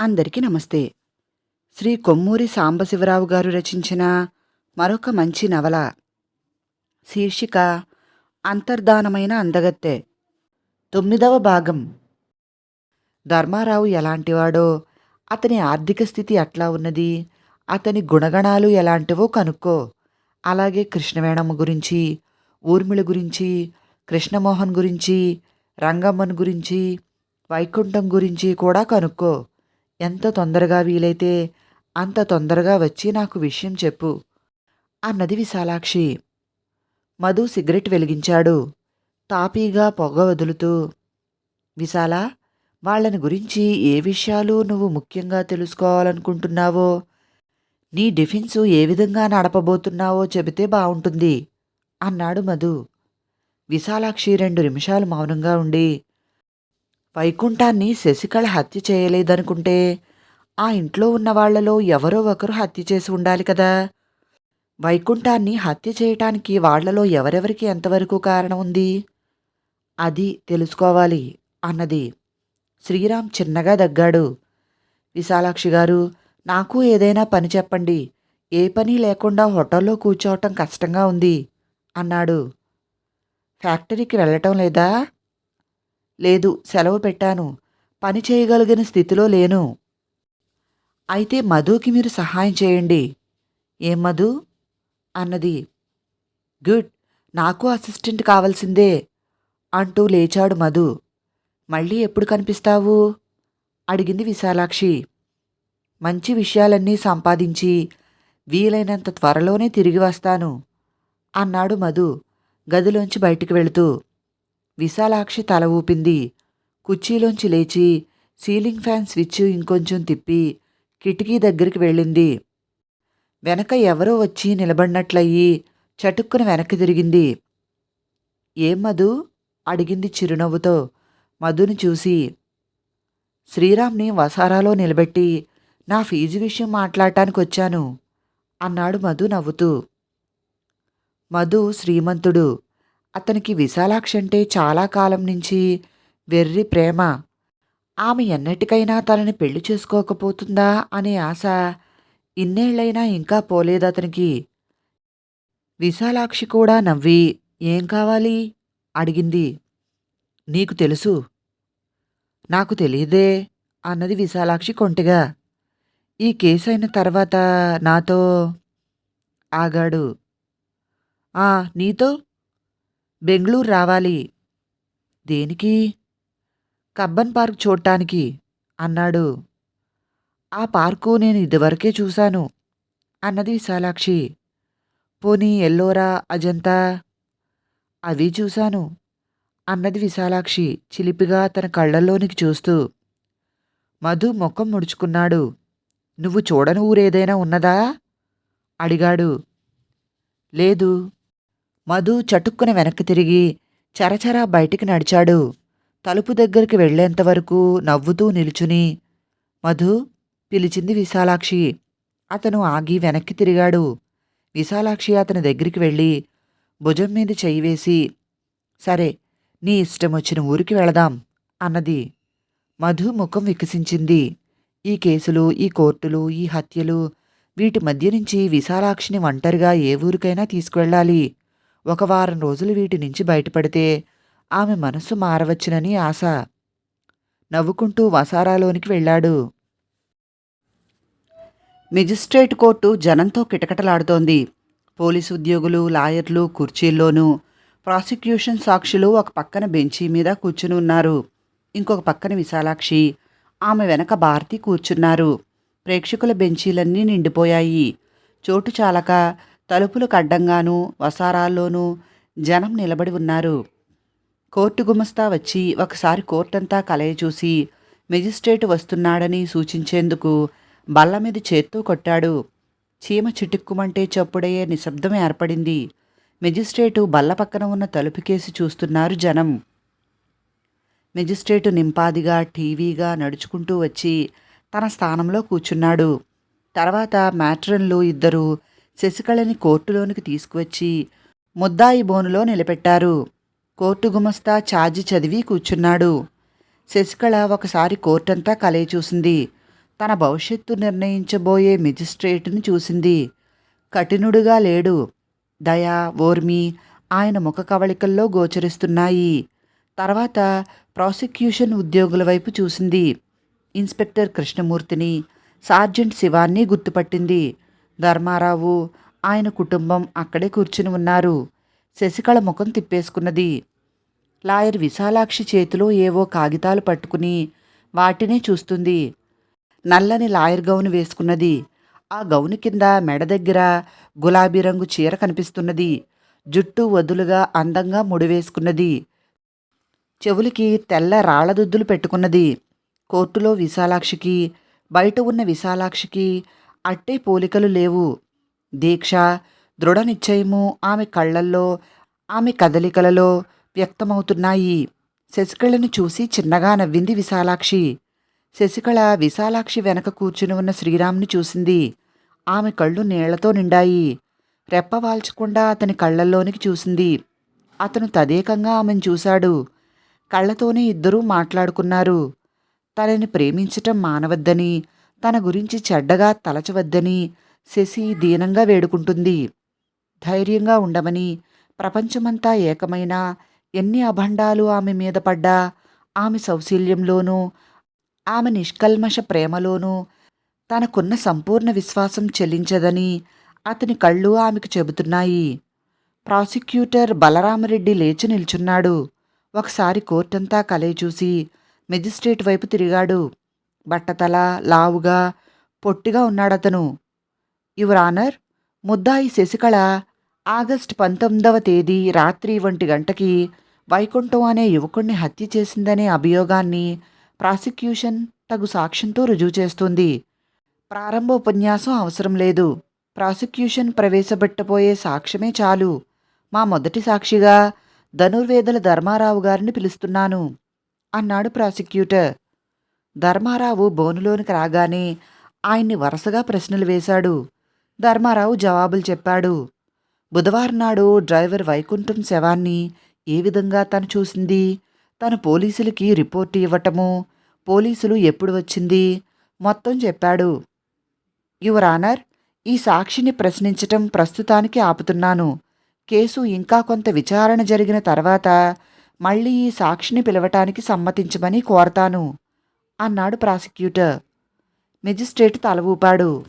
అందరికీ నమస్తే. శ్రీ కొమ్మూరి సాంబశివరావు గారు రచించిన మరొక మంచి నవల. శీర్షిక అంతర్ధానమైన అందగత్తె. తొమ్మిదవ భాగం. ధర్మారావు ఎలాంటివాడో అతని ఆర్థిక స్థితి అట్లా ఉన్నది అతని గుణగణాలు ఎలాంటివో కనుక్కో. అలాగే కృష్ణవేణమ్మ గురించి ఊర్మిళ గురించి కృష్ణమోహన్ గురించి రంగమ్మన్ గురించి వైకుంఠం గురించి కూడా కనుక్కో. ఎంత తొందరగా వీలైతే అంత తొందరగా వచ్చి నాకు విషయం చెప్పు అన్నది విశాలాక్షి. మధు సిగరెట్ వెలిగించాడు. తాపీగా పొగ వదులుతూ విశాల వాళ్ళని గురించి ఏ విషయాలు నువ్వు ముఖ్యంగా తెలుసుకోవాలనుకుంటున్నావో నీ డిఫెన్సు ఏ విధంగా నడపబోతున్నావో చెబితే బావుంటుంది అన్నాడు మధు. విశాలాక్షి రెండు నిమిషాలు మౌనంగా ఉండి వైకుంఠాన్ని శశికళ హత్య చేయలేదనుకుంటే ఆ ఇంట్లో ఉన్న వాళ్ళలో ఎవరో ఒకరు హత్య చేసి ఉండాలి కదా. వైకుంఠాన్ని హత్య చేయటానికి వాళ్ళలో ఎవరెవరికి ఎంతవరకు కారణం ఉంది? అది తెలుసుకోవాలి అన్నది శ్రీరామ్ చిన్నగా దగ్గాడు. విశాలాక్షి గారు నాకు ఏదైనా పని చెప్పండి. ఏ పని లేకుండా హోటల్లో కూర్చోవటం కష్టంగా ఉంది అన్నాడు. ఫ్యాక్టరీకి వెళ్ళటం లేదా? లేదు సెలవు పెట్టాను. పని చేయగలిగిన స్థితిలో లేను. అయితే మధుకి మీరు సహాయం చేయండి. ఏం మధు? అన్నది. గుడ్ నాకు అసిస్టెంట్ కావాల్సిందే అంటూ లేచాడు మధు. మళ్ళీ ఎప్పుడు కనిపిస్తావు? అడిగింది విశాలాక్షి. మంచి విషయాలన్నీ సంపాదించి వీలైనంత త్వరలోనే తిరిగి వస్తాను అన్నాడు మధు గదిలోంచి బయటికి వెళుతూ. విశాలాక్షి తల ఊపింది. కుర్చీలోంచి లేచి సీలింగ్ ఫ్యాన్ స్విచ్ ఇంకొంచెం తిప్పి కిటికీ దగ్గరికి వెళ్ళింది. వెనక ఎవరో వచ్చి నిలబడినట్లయి చటుక్కున వెనక్కి తిరిగింది. ఏం మధు? అడిగింది చిరునవ్వుతో మధుని చూసి. శ్రీరామ్ని వసారాలో నిలబెట్టి నా ఫీజు విషయం మాట్లాడటానికి వచ్చాను అన్నాడు మధు నవ్వుతూ. మధు శ్రీమంతుడు అతనికి విశాలాక్షి అంటే చాలా కాలం నుంచి వెర్రి ప్రేమ. ఆమె ఎన్నటికైనా తనని పెళ్ళి చేసుకోకపోతుందా అనే ఆశ ఇన్నేళ్ళైనా ఇంకా పోలేదు అతనికి. విశాలాక్షి కూడా నవ్వి ఏం కావాలి? అడిగింది. నీకు తెలుసు. నాకు తెలియదే అన్నది విశాలాక్షి కొంటిగా. ఈ కేసు అయిన తర్వాత నాతో ఆగాడు. ఆ నీతో? బెంగళూరు రావాలి. దేనికి? కబ్బన్ పార్క్ చూడటానికి అన్నాడు. ఆ పార్కు నేను ఇదివరకే చూశాను అన్నది విశాలాక్షి. పోనీ ఎల్లోరా అజంతా? అవి చూశాను అన్నది విశాలాక్షి చిలిపిగా తన కళ్ళల్లోనికి చూస్తూ. మధు ముఖం ముడుచుకున్నాడు. నువ్వు చూడని ఊరేదైనా ఉన్నదా? అడిగాడు. లేదు. మధు చటుక్కున వెనక్కి తిరిగి చరచరా బయటికి నడిచాడు. తలుపు దగ్గరికి వెళ్ళేంతవరకు నవ్వుతూ నిలుచుని మధు పిలిచింది విశాలాక్షి. అతను ఆగి వెనక్కి తిరిగాడు. విశాలాక్షి అతని దగ్గరికి వెళ్ళి భుజం మీద చెయ్యి వేసి సరే నీ ఇష్టం వచ్చిన ఊరికి వెళదాం అన్నది. మధు ముఖం వికసించింది. ఈ కేసులు ఈ కోర్టులు ఈ హత్యలు వీటి మధ్య నుంచి విశాలాక్షిని ఒంటరిగా ఏ ఊరికైనా తీసుకువెళ్ళాలి. ఒక వారం రోజులు వీటి నుంచి బయటపడితే ఆమె మనస్సు మారవచ్చునని ఆశ. నవ్వుకుంటూ వసారాలోనికి వెళ్ళాడు. మెజిస్ట్రేట్ కోర్టు జనంతో కిటకిటలాడుతోంది. పోలీసు ఉద్యోగులు లాయర్లు కుర్చీల్లోనూ ప్రాసిక్యూషన్ సాక్షులు ఒక పక్కన బెంచీ మీద కూర్చుని ఉన్నారు. ఇంకొక పక్కన విశాలాక్షి ఆమె వెనక భారతి కూర్చున్నారు. ప్రేక్షకుల బెంచీలన్నీ నిండిపోయాయి. చోటు చాలక తలుపులు కడ్డంగానూ వసారాల్లోనూ జనం నిలబడి ఉన్నారు. కోర్టు గుమస్తా వచ్చి ఒకసారి కోర్టంతా కలయ చూసి మెజిస్ట్రేట్ వస్తున్నాడని సూచించేందుకు బల్ల మీద చేత్తో కొట్టాడు. చీమ చిటుక్కుమంటే చప్పుడయ్యే నిశ్శబ్దం ఏర్పడింది. మెజిస్ట్రేటు బల్ల పక్కన ఉన్న తలుపు కేసి చూస్తున్నారు జనం. మెజిస్ట్రేటు నింపాదిగా టీవీగా నడుచుకుంటూ వచ్చి తన స్థానంలో కూర్చున్నాడు. తర్వాత మ్యాట్రన్లు ఇద్దరు శశికళని కోర్టులోనికి తీసుకువచ్చి ముద్దాయి బోనులో నిలబెట్టారు. కోర్టు గుమస్తా ఛార్జీ చదివి కూర్చున్నాడు. శశికళ ఒకసారి కోర్టంతా కలయి చూసింది. తన భవిష్యత్తు నిర్ణయించబోయే మెజిస్ట్రేట్ని చూసింది. కఠినుడుగా లేడు. దయ ఓర్మి ఆయన ముఖ కవళికల్లో గోచరిస్తున్నాయి. తర్వాత ప్రాసిక్యూషన్ ఉద్యోగుల వైపు చూసింది. ఇన్స్పెక్టర్ కృష్ణమూర్తిని సార్జెంట్ శివాన్ని గుర్తుపట్టింది. ధర్మారావు ఆయన కుటుంబం అక్కడే కూర్చుని ఉన్నారు. శశికళ ముఖం తిప్పేసుకున్నది. లాయర్ విశాలాక్షి చేతిలో ఏవో కాగితాలు పట్టుకుని వాటినే చూస్తుంది. నల్లని లాయర్ గౌను వేసుకున్నది. ఆ గౌను కింద మెడ దగ్గర గులాబీ రంగు చీర కనిపిస్తున్నది. జుట్టు వదులుగా అందంగా ముడివేసుకున్నది. చెవులకి తెల్ల రాళ్ళదుద్దులు పెట్టుకున్నది. కోర్టులో విశాలాక్షికి బయట ఉన్న విశాలాక్షికి అట్టే పోలికలు లేవు. దీక్ష దృఢ నిశ్చయము ఆమె కళ్ళల్లో ఆమె కదలికలలో వ్యక్తమవుతున్నాయి. శశికళను చూసి చిన్నగా నవ్వింది విశాలాక్షి. శశికళ విశాలాక్షి వెనక కూర్చుని ఉన్న శ్రీరామ్ని చూసింది. ఆమె కళ్ళు నీళ్ళతో నిండాయి. రెప్పవాల్చకుండా అతని కళ్ళల్లోనికి చూసింది. అతను తదేకంగా ఆమెను చూశాడు. కళ్ళతోనే ఇద్దరూ మాట్లాడుకున్నారు. తనని ప్రేమించటం మానవద్దని తన గురించి చెడ్డగా తలచవద్దని శశి దీనంగా వేడుకుంటుంది. ధైర్యంగా ఉండమని ప్రపంచమంతా ఏకమైన ఎన్ని అభండాలు ఆమె మీద పడ్డా ఆమె సౌశీల్యంలోనూ ఆమె నిష్కల్మష ప్రేమలోనూ తనకున్న సంపూర్ణ విశ్వాసం చెల్లించదని అతని కళ్ళు ఆమెకు చెబుతున్నాయి. ప్రాసిక్యూటర్ బలరామరెడ్డి లేచి నిల్చున్నాడు. ఒకసారి కోర్టంతా కలయి చూసి మెజిస్ట్రేట్ వైపు తిరిగాడు. బట్టతల లావుగా పొట్టిగా ఉన్నాడతను. యువరానర్ ముద్దాయి శశికళ ఆగస్టు పంతొమ్మిదవ తేదీ రాత్రి ఒంటి గంటకి వైకుంఠం అనే యువకుణ్ణి హత్య చేసిందనే అభియోగాన్ని ప్రాసిక్యూషన్ తగు సాక్ష్యంతో రుజువు చేస్తుంది. ప్రారంభ ఉపన్యాసం అవసరం లేదు. ప్రాసిక్యూషన్ ప్రవేశపెట్టబోయే సాక్ష్యమే చాలు. మా మొదటి సాక్షిగా ధనుర్వేదల ధర్మారావు గారిని పిలుస్తున్నాను అన్నాడు ప్రాసిక్యూటర్. ధర్మారావు బోనులోనికి రాగానే ఆయన్ని వరుసగా ప్రశ్నలు వేశాడు. ధర్మారావు జవాబులు చెప్పాడు. బుధవారం నాడు డ్రైవర్ వైకుంఠం శవాన్ని ఏ విధంగా తను చూసింది? తను పోలీసులకి రిపోర్ట్ ఇవ్వటము పోలీసులు ఎప్పుడు వచ్చింది? మొత్తం చెప్పాడు. యువర్ ఆనర్ ఈ సాక్షిని ప్రశ్నించటం ప్రస్తుతానికి ఆపుతున్నాను. కేసు ఇంకా కొంత విచారణ జరిగిన తర్వాత మళ్ళీ ఈ సాక్షిని పిలవటానికి సమ్మతించమని కోరతాను. అన్నాడు ప్రాసిక్యూటర్. మెజిస్ట్రేట్ తల ఊపాడు.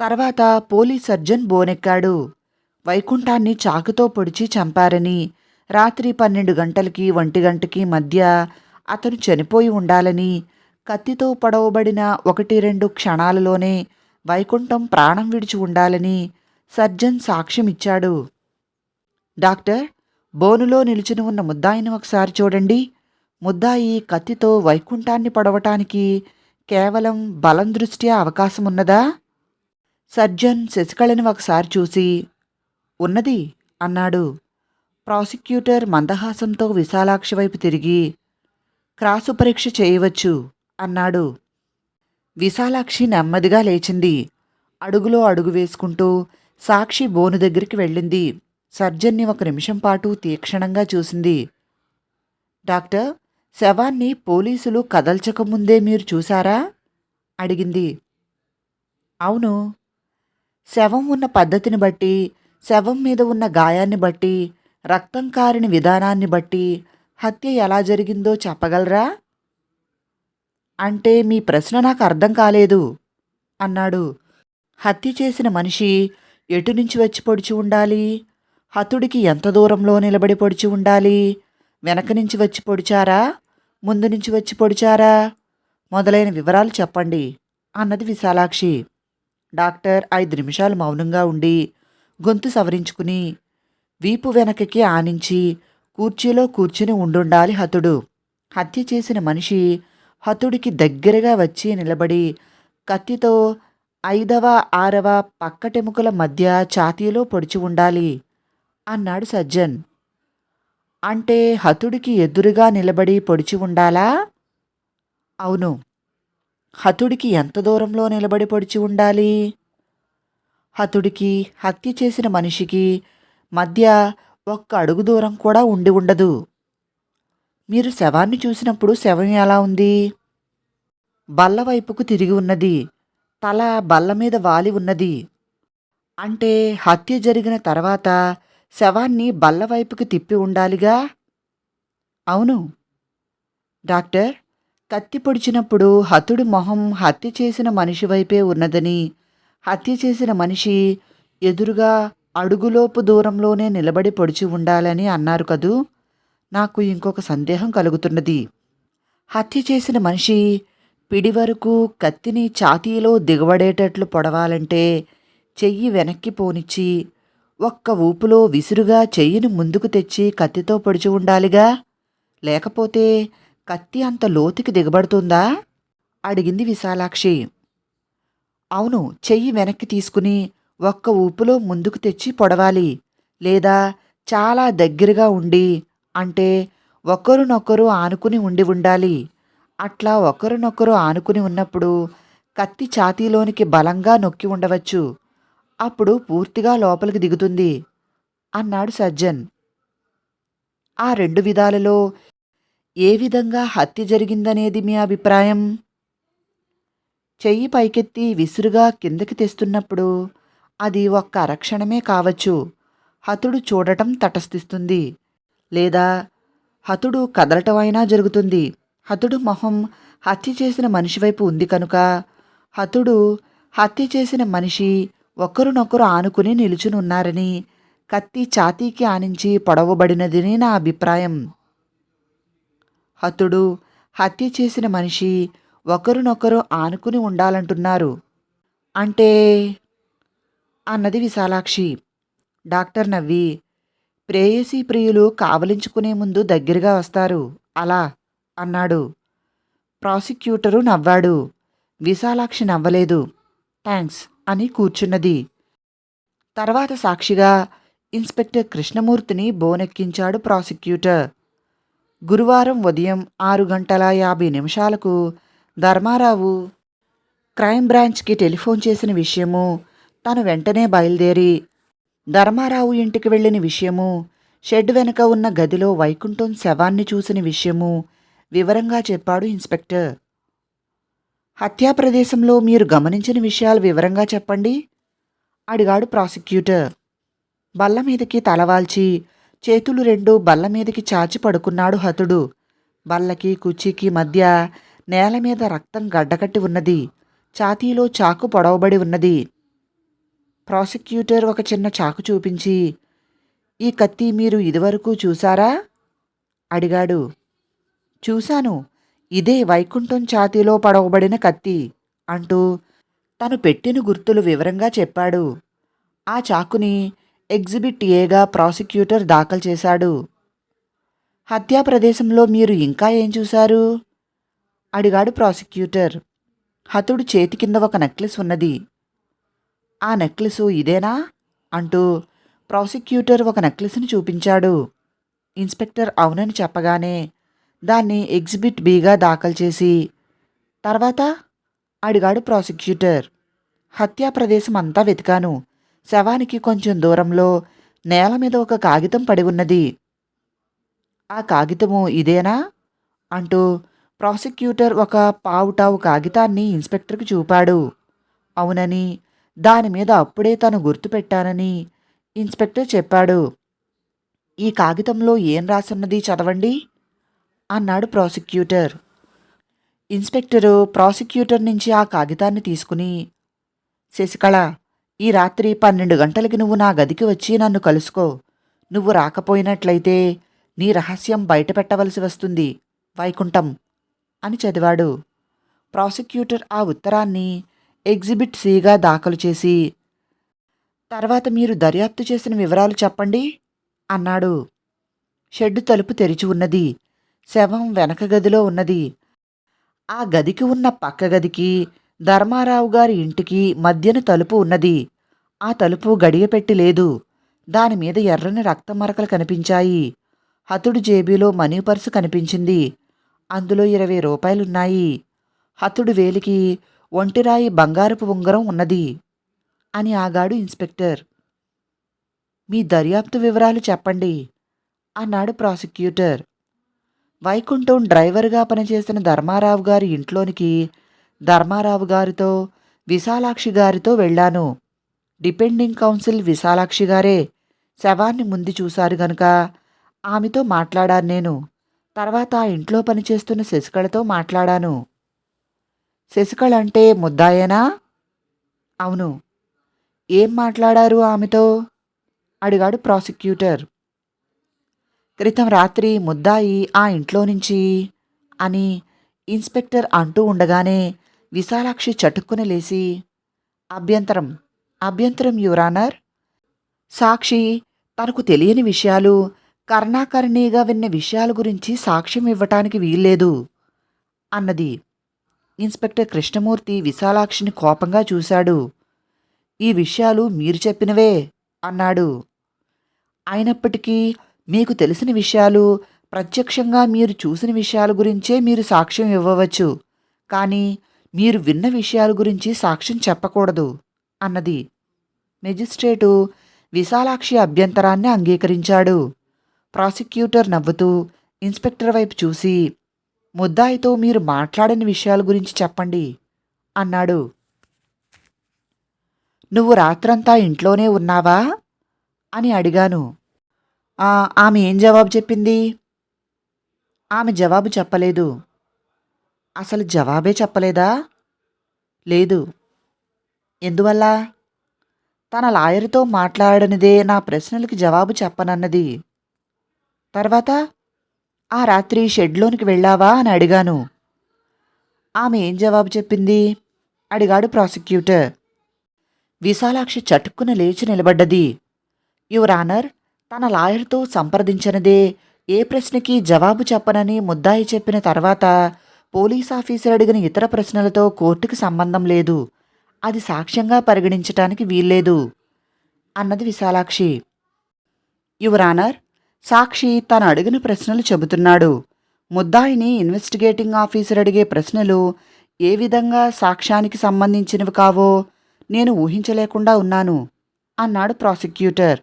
తర్వాత పోలీస్ సర్జన్ బోనెక్కాడు. వైకుంఠాన్ని చాకుతో పొడిచి చంపారని రాత్రి పన్నెండు గంటలకి ఒంటి గంటకి మధ్య అతను చనిపోయి ఉండాలని కత్తితో పొడవబడిన ఒకటి రెండు క్షణాలలోనే వైకుంఠం ప్రాణం విడిచి ఉండాలని సర్జన్ సాక్ష్యమిచ్చాడు. డాక్టర్ బోనులో నిలుచుని ఉన్న ముద్దాయిని ఒకసారి చూడండి. ముద్దాయి కత్తితో వైకుంఠాన్ని పడవటానికి కేవలం బలం దృష్ట్యా అవకాశం ఉన్నదా సర్జన్ శశికళని ఒకసారి చూసి ఉన్నది అన్నాడు. ప్రాసిక్యూటర్ మందహాసంతో విశాలాక్షి వైపు తిరిగి క్రాసు పరీక్ష చేయవచ్చు అన్నాడు. విశాలాక్షి నెమ్మదిగా లేచింది. అడుగులో అడుగు వేసుకుంటూ సాక్షి బోను దగ్గరికి వెళ్ళింది. సర్జన్ని ఒక నిమిషం పాటు తీక్షణంగా చూసింది. డాక్టర్ శవాన్ని పోలీసులు కదల్చకముందే మీరు చూశారా? అడిగింది. అవును. శవం ఉన్న పద్ధతిని బట్టి శవం మీద ఉన్న గాయాన్ని బట్టి రక్తం కారిన విధానాన్ని బట్టి హత్య ఎలా జరిగిందో చెప్పగలరా? అంటే మీ ప్రశ్న నాకు అర్థం కాలేదు అన్నాడు. హత్య చేసిన మనిషి ఎటు నుంచి వచ్చి పొడిచి ఉండాలి? హతుడికి ఎంత దూరంలో నిలబడి పొడిచి ఉండాలి? వెనక నుంచి వచ్చి పొడిచారా? ముందు నుంచి వచ్చి పొడిచారా? మొదలైన వివరాలు చెప్పండి అన్నది విశాలాక్షి. డాక్టర్ ఐదు నిమిషాలు మౌనంగా ఉండి గొంతు సవరించుకుని వీపు వెనకకి ఆనించి కూర్చీలో కూర్చుని ఉండుండాలి హతుడు. హత్య చేసిన మనిషి హతుడికి దగ్గరగా వచ్చి నిలబడి కత్తితో ఐదవ ఆరవ పక్కటెముకల మధ్య ఛాతీలో పొడిచి ఉండాలి అన్నాడు సజ్జన్. అంటే హతుడికి ఎదురుగా నిలబడి పొడిచి ఉండాలా? అవును. హతుడికి ఎంత దూరంలో నిలబడి పొడిచి ఉండాలి? హతుడికి హత్య చేసిన మనిషికి మధ్య ఒక్క అడుగు దూరం కూడా ఉండి ఉండదు. మీరు శవాన్ని చూసినప్పుడు శవం ఎలా ఉంది? బల్ల వైపుకు తిరిగి ఉన్నది. తల బల్ల మీద వాలి ఉన్నది. అంటే హత్య జరిగిన తర్వాత శవాన్ని బల్లవైపుకి తిప్పి ఉండాలిగా? అవును. డాక్టర్ కత్తి పొడిచినప్పుడు హతుడి మొహం హత్య చేసిన మనిషి వైపే ఉన్నదని హత్య చేసిన మనిషి ఎదురుగా అడుగులోపు దూరంలోనే నిలబడి పొడిచి ఉండాలని అన్నారు కదూ? నాకు ఇంకొక సందేహం కలుగుతున్నది. హత్య చేసిన మనిషి పిడి వరకు కత్తిని ఛాతీలో దిగబడేటట్లు పొడవాలంటే చెయ్యి వెనక్కి పోనిచ్చి ఒక్క ఊపులో విసురుగా చెయ్యిని ముందుకు తెచ్చి కత్తితో పొడిచి ఉండాలిగా? లేకపోతే కత్తి అంత లోతుకి దిగబడుతుందా? అడిగింది విశాలాక్షి. అవును చెయ్యి వెనక్కి తీసుకుని ఒక్క ఊపులో ముందుకు తెచ్చి పొడవాలి. లేదా చాలా దగ్గరగా ఉండి అంటే ఒకరినొకరు ఆనుకుని ఉండి ఉండాలి. అట్లా ఒకరినొకరు ఆనుకుని ఉన్నప్పుడు కత్తి ఛాతీలోనికి బలంగా నొక్కి ఉండవచ్చు. అప్పుడు పూర్తిగా లోపలికి దిగుతుంది అన్నాడు సజ్జన్. ఆ రెండు విధాలలో ఏ విధంగా హత్య జరిగిందనేది మీ అభిప్రాయం? చెయ్యి పైకెత్తి విసురుగా కిందకి తెస్తున్నప్పుడు అది ఒక్క అరక్షణమే కావచ్చు. హతుడు చూడటం తటస్థిస్తుంది. లేదా హతుడు కదలటం అయినా జరుగుతుంది. హతుడు మొహం హత్య చేసిన మనిషి వైపు ఉంది కనుక హతుడు హత్య చేసిన మనిషి ఒకరినొకరు ఆనుకుని నిలుచునున్నారని కత్తి ఛాతీకి ఆనించి పొడవబడినదని నా అభిప్రాయం. హతుడు హత్య చేసిన మనిషి ఒకరినొకరు ఆనుకుని ఉండాలంటున్నారు. అంటే? అన్నది విశాలాక్షి. డాక్టర్ నవ్వి ప్రేయసీ ప్రియులు కావలించుకునే ముందు దగ్గరగా వస్తారు. అలా అన్నాడు. ప్రాసిక్యూటరు నవ్వాడు. విశాలాక్షి నవ్వలేదు. థ్యాంక్స్ అని కూర్చున్నది. తర్వాత సాక్షిగా ఇన్స్పెక్టర్ కృష్ణమూర్తిని బోనెక్కించాడు ప్రాసిక్యూటర్. గురువారం ఉదయం ఆరు గంటల యాభై నిమిషాలకు ధర్మారావు క్రైమ్ బ్రాంచ్కి టెలిఫోన్ చేసిన విషయము తను వెంటనే బయలుదేరి ధర్మారావు ఇంటికి వెళ్ళిన విషయము షెడ్ వెనుక ఉన్న గదిలో వైకుంఠం శవాన్ని చూసిన విషయము వివరంగా చెప్పాడు ఇన్స్పెక్టర్. హత్యా ప్రదేశంలో మీరు గమనించిన విషయాలు వివరంగా చెప్పండి. అడిగాడు ప్రాసిక్యూటర్. బల్ల మీదకి తలవాల్చి చేతులు రెండు బల్ల మీదకి చాచి పడుకున్నాడు హతుడు. బల్లకి కుర్చీకి మధ్య నేల మీద రక్తం గడ్డకట్టి ఉన్నది. ఛాతీలో చాకు పొడవబడి ఉన్నది. ప్రాసిక్యూటర్ ఒక చిన్న చాకు చూపించి ఈ కత్తి మీరు ఇదివరకు చూసారా? అడిగాడు. చూశాను. ఇదే వైకుంఠం ఛాతీలో పడవబడిన కత్తి అంటూ తను పెట్టిన గుర్తులు వివరంగా చెప్పాడు. ఆ చాకుని ఎగ్జిబిట్ ఏగా ప్రాసిక్యూటర్ దాఖలు చేశాడు. హత్యా ప్రదేశంలో మీరు ఇంకా ఏం చూశారు? అడిగాడు ప్రాసిక్యూటర్. హతుడు చేతి కింద ఒక నెక్లెస్ ఉన్నది. ఆ నెక్లెసు ఇదేనా? అంటూ ప్రాసిక్యూటర్ ఒక నెక్లెస్ని చూపించాడు. ఇన్స్పెక్టర్ అవునని చెప్పగానే దాన్ని ఎగ్జిబిట్ బిగా దాఖలు చేసి. తర్వాత అడిగాడు ప్రాసిక్యూటర్. హత్యా ప్రదేశం అంతా వెతికాను. శవానికి కొంచెం దూరంలో నేల మీద ఒక కాగితం పడి ఉన్నది. ఆ కాగితము ఇదేనా? అంటూ ప్రాసిక్యూటర్ ఒక పావుటావు కాగితాన్ని ఇన్స్పెక్టర్కి చూపాడు. అవునని దాని మీద అప్పుడే తను గుర్తుపెట్టానని ఇన్స్పెక్టర్ చెప్పాడు. ఈ కాగితంలో ఏం రాసున్నది చదవండి? అన్నాడు ప్రాసిక్యూటర్. ఇన్స్పెక్టరు ప్రాసిక్యూటర్ నుంచి ఆ కాగితాన్ని తీసుకుని శశికళ ఈ రాత్రి పన్నెండు గంటలకి నువ్వు నా గదికి వచ్చి నన్ను కలుసుకో. నువ్వు రాకపోయినట్లయితే నీ రహస్యం బయటపెట్టవలసి వస్తుంది. వైకుంఠం అని చదివాడు. ప్రాసిక్యూటర్ ఆ ఉత్తరాన్ని ఎగ్జిబిట్ సిగా దాఖలు చేసి తర్వాత మీరు దర్యాప్తు చేసిన వివరాలు చెప్పండి అన్నాడు. షెడ్డు తలుపు తెరిచి ఉన్నది. శవం వెనక గదిలో ఉన్నది. ఆ గదికి ఉన్న పక్క గదికి ధర్మారావు గారి ఇంటికి మధ్యన తలుపు ఉన్నది. ఆ తలుపు గడియపెట్టి లేదు. దాని మీద ఎర్రని రక్తమరకలు కనిపించాయి. హతుడు జేబీలో మనీ పర్సు కనిపించింది. అందులో ఇరవై రూపాయలున్నాయి. హతుడు వేలికి ఒంటిరాయి బంగారపు ఉంగరం ఉన్నది అని ఆగాడు ఇన్స్పెక్టర్. మీ దర్యాప్తు వివరాలు చెప్పండి అన్నాడు ప్రాసిక్యూటర్. వైకుంఠం డ్రైవర్గా పనిచేసిన ధర్మారావు గారి ఇంట్లోనికి ధర్మారావు గారితో విశాలాక్షి గారితో వెళ్ళాను. డిపెండింగ్ కౌన్సిల్ విశాలాక్షి గారే శవాన్ని ముందు చూశారు గనుక ఆమెతో మాట్లాడాను నేను. తర్వాత ఆ ఇంట్లో పనిచేస్తున్న శశికళతో మాట్లాడాను. శశికళ అంటే ముద్దాయేనా? అవును. ఏం మాట్లాడారు ఆమెతో? అడిగాడు ప్రాసిక్యూటర్. క్రితం రాత్రి ముద్దాయి ఆ ఇంట్లో నుంచి అని ఇన్స్పెక్టర్ అంటూ ఉండగానే విశాలాక్షి చటుక్కున లేచి అభ్యంతరం అభ్యంతరం యువరానర్ సాక్షి తనకు తెలియని విషయాలు కర్ణాకర్ణీగా విన్న విషయాల గురించి సాక్ష్యం ఇవ్వటానికి వీల్లేదు అన్నది. ఇన్స్పెక్టర్ కృష్ణమూర్తి విశాలాక్షిని కోపంగా చూశాడు. ఈ విషయాలు మీరు చెప్పినవే అన్నాడు. అయినప్పటికీ మీకు తెలిసిన విషయాలు ప్రత్యక్షంగా మీరు చూసిన విషయాల గురించే మీరు సాక్ష్యం ఇవ్వవచ్చు. కానీ మీరు విన్న విషయాల గురించి సాక్ష్యం చెప్పకూడదు అన్నది. మెజిస్ట్రేటు విశాలాక్షి అభ్యంతరాన్ని అంగీకరించాడు. ప్రాసిక్యూటర్ నవ్వుతూ ఇన్స్పెక్టర్ వైపు చూసి ముద్దాయితో మీరు మాట్లాడిన విషయాల గురించి చెప్పండి అన్నాడు. నువ్వు రాత్రంతా ఇంట్లోనే ఉన్నావా? అని అడిగాను. ఆమె ఏం జవాబు చెప్పింది? ఆమె జవాబు చెప్పలేదు. అసలు జవాబే చెప్పలేదా? లేదు. ఎందువల్ల? తన లాయర్తో మాట్లాడనిదే నా ప్రశ్నలకి జవాబు చెప్పనన్నది. తర్వాత ఆ రాత్రి షెడ్లోనికి వెళ్ళావా అని అడిగాను. ఆమె ఏం జవాబు చెప్పింది? అడిగాడు ప్రాసిక్యూటర్. విశాలాక్షి చటుక్కున లేచి నిలబడ్డది. యువర్ ఆనర్ తన లాయర్తో సంప్రదించనిదే. ఏ ప్రశ్నకి జవాబు చెప్పనని ముద్దాయి చెప్పిన తర్వాత పోలీస్ ఆఫీసర్ అడిగిన ఇతర ప్రశ్నలతో కోర్టుకి సంబంధం లేదు. అది సాక్ష్యంగా పరిగణించటానికి వీల్లేదు. అన్నది విశాలాక్షి. యువరానర్ సాక్షి తను అడిగిన ప్రశ్నలు చెబుతున్నాడు. ముద్దాయిని ఇన్వెస్టిగేటింగ్ ఆఫీసర్ అడిగే ప్రశ్నలు ఏ విధంగా సాక్ష్యానికి సంబంధించినవి కావో నేను ఊహించలేకుండా ఉన్నాను అన్నాడు ప్రాసిక్యూటర్.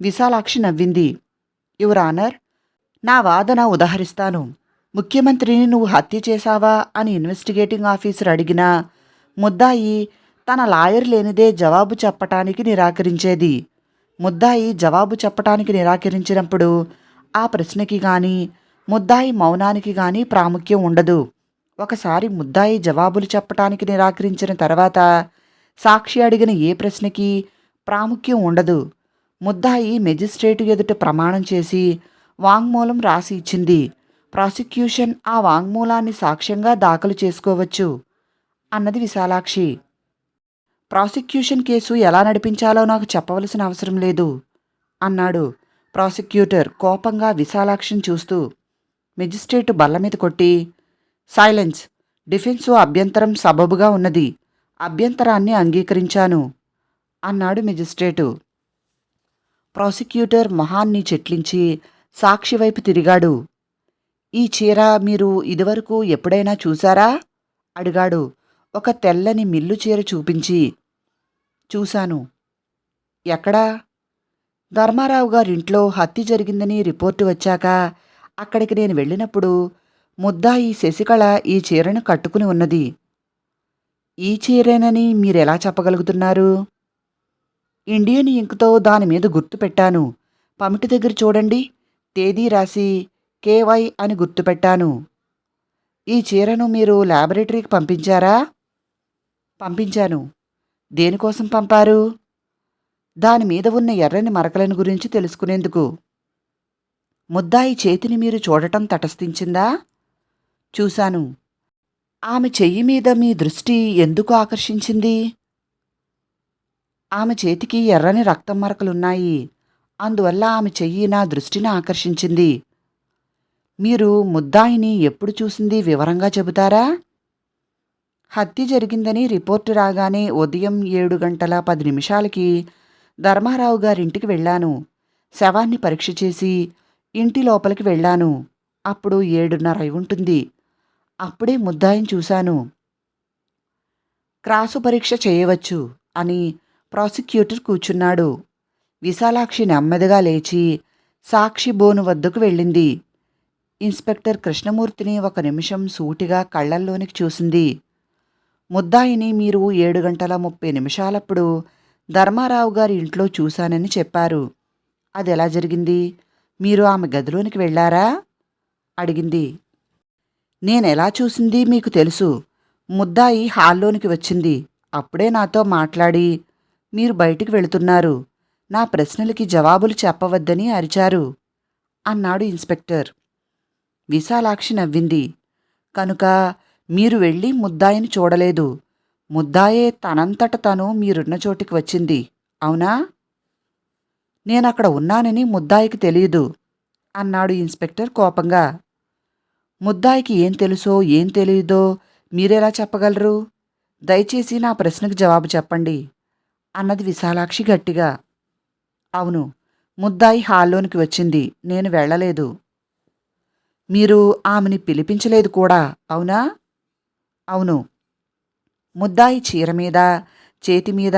విశాలాక్షి నవ్వింది. యువర్ ఆనర్ నా వాదన ఉదహరిస్తాను. ముఖ్యమంత్రిని నువ్వు హత్య చేశావా అని ఇన్వెస్టిగేటింగ్ ఆఫీసర్ అడిగినా ముద్దాయి తన లాయర్ లేనిదే జవాబు చెప్పటానికి నిరాకరించేది. ముద్దాయి జవాబు చెప్పటానికి నిరాకరించినప్పుడు ఆ ప్రశ్నకి కానీ ముద్దాయి మౌనానికి కానీ ప్రాముఖ్యం ఉండదు. ఒకసారి ముద్దాయి జవాబులు చెప్పటానికి నిరాకరించిన తర్వాత సాక్షి అడిగిన ఏ ప్రశ్నకి ప్రాముఖ్యం ఉండదు. ముద్దాయి మెజిస్ట్రేటు ఎదుట ప్రమాణం చేసి వాంగ్మూలం రాసి ఇచ్చింది. ప్రాసిక్యూషన్ ఆ వాంగ్మూలాన్ని సాక్ష్యంగా దాఖలు చేసుకోవచ్చు అన్నది విశాలాక్షి. ప్రాసిక్యూషన్ కేసు ఎలా నడిపించాలో నాకు చెప్పవలసిన అవసరం లేదు అన్నాడు. ప్రాసిక్యూటర్ కోపంగా విశాలాక్షిని చూస్తూ మెజిస్ట్రేటు బల్ల మీద కొట్టి సైలెన్స్ డిఫెన్సు అభ్యంతరం సబబుగా ఉన్నది అభ్యంతరాన్ని అంగీకరించాను అన్నాడు మెజిస్ట్రేటు. ప్రాసిక్యూటర్ మొహాన్ని చెట్లించి సాక్షి వైపు తిరిగాడు. ఈ చీర మీరు ఇదివరకు ఎప్పుడైనా చూశారా? అడిగాడు. ఒక తెల్లని మిల్లు చీర చూపించి. చూశాను. ఎక్కడా? ధర్మారావు గారింట్లో హత్య జరిగిందని రిపోర్టు వచ్చాక అక్కడికి నేను వెళ్ళినప్పుడు ముద్దాయి శశికళ ఈ చీరను కట్టుకుని ఉన్నది. ఈ చీరేనని మీరెలా చెప్పగలుగుతున్నారు? ఇండియన్ ఇంక్తో దాని మీద గుర్తు పెట్టాను పమిటి దగ్గర చూడండి. తేదీ రాసి కేవై అని గుర్తుపెట్టాను. ఈ చీరను మీరు ల్యాబొరేటరీకి పంపించారా? పంపించాను. దేనికోసం పంపారు? దాని మీద ఉన్న ఎర్రని మరకలను గురించి తెలుసుకునేందుకు. ముద్దాయి చేతిని మీరు చూడటం తటస్థించిందా? చూశాను. ఆమె చెయ్యి మీద మీ దృష్టి ఎందుకు ఆకర్షించింది? ఆమె చేతికి ఎర్రని రక్తం మరకలున్నాయి. అందువల్ల ఆమె చెయ్యి నా దృష్టిని ఆకర్షించింది. మీరు ముద్దాయిని ఎప్పుడు చూసింది వివరంగా చెబుతారా? హత్య జరిగిందని రిపోర్టు రాగానే ఉదయం ఏడు గంటల పది నిమిషాలకి ధర్మారావు గారింటికి వెళ్ళాను. శవాన్ని పరీక్ష చేసి ఇంటి లోపలికి వెళ్ళాను. అప్పుడు ఏడున్నర ఉంటుంది. అప్పుడే ముద్దాయిని చూశాను. క్రాసు పరీక్ష చేయవచ్చు అని ప్రాసిక్యూటర్ కూర్చున్నాడు. విశాలాక్షి నెమ్మదిగా లేచి సాక్షి బోను వద్దకు వెళ్ళింది. ఇన్స్పెక్టర్ కృష్ణమూర్తిని ఒక నిమిషం సూటిగా కళ్ళల్లోనికి చూసింది. ముద్దాయిని మీరు ఏడు గంటల ముప్పై నిమిషాలప్పుడు ధర్మారావు గారి ఇంట్లో చూశానని చెప్పారు. అది ఎలా జరిగింది? మీరు ఆమె గదిలోనికి వెళ్ళారా? అడిగింది. నేనెలా చూసింది మీకు తెలుసు. ముద్దాయి హాల్లోనికి వచ్చింది. అప్పుడే నాతో మాట్లాడి మీరు బయటికి వెళుతున్నారు. నా ప్రశ్నలకి జవాబులు చెప్పవద్దని అరిచారు. అన్నాడు ఇన్స్పెక్టర్. విశాలాక్షి నవ్వింది. కనుక మీరు వెళ్ళి ముద్దాయిని చూడలేదు. ముద్దాయే తనంతట తను మీరున్న చోటికి వచ్చింది. అవునా? నేనక్కడ ఉన్నానని ముద్దాయికి తెలియదు అన్నాడు ఇన్స్పెక్టర్ కోపంగా. ముద్దాయికి ఏం తెలుసో ఏం తెలియదో మీరెలా చెప్పగలరు? దయచేసి నా ప్రశ్నకు జవాబు చెప్పండి. అన్నది విశాలాక్షి గట్టిగా. అవును ముద్దాయి హాల్లోనికి వచ్చింది. నేను వెళ్ళలేదు. మీరు ఆమెని పిలిపించలేదు కూడా అవునా? అవును. ముద్దాయి చీర మీద చేతి మీద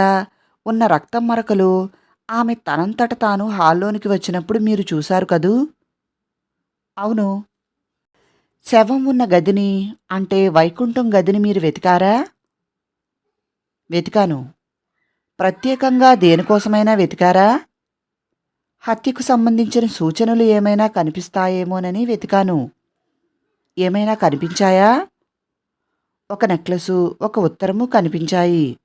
ఉన్న రక్తం మరకలు ఆమె తనంతట తాను హాల్లోనికి వచ్చినప్పుడు మీరు చూశారు కదూ? అవును. శవం ఉన్న గదిని అంటే వైకుంఠం గదిని మీరు వెతికారా? వెతికాను. ప్రత్యేకంగా దేనికోసమైనా వెతికారా? హత్యకు సంబంధించిన సూచనలు ఏమైనా కనిపిస్తాయేమోనని వెతికాను. ఏమైనా కనిపించాయా? ఒక నెక్లెసు ఒక ఉత్తరము కనిపించాయి.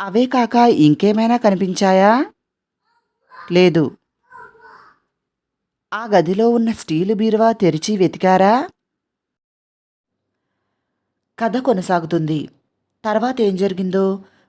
అవే కాక ఇంకేమైనా కనిపించాయా? లేదు. ఆ గదిలో ఉన్న స్టీలు బీరువా తెరిచి వెతికారా? కథ కొనసాగుతుంది. తర్వాత ఏం జరిగిందో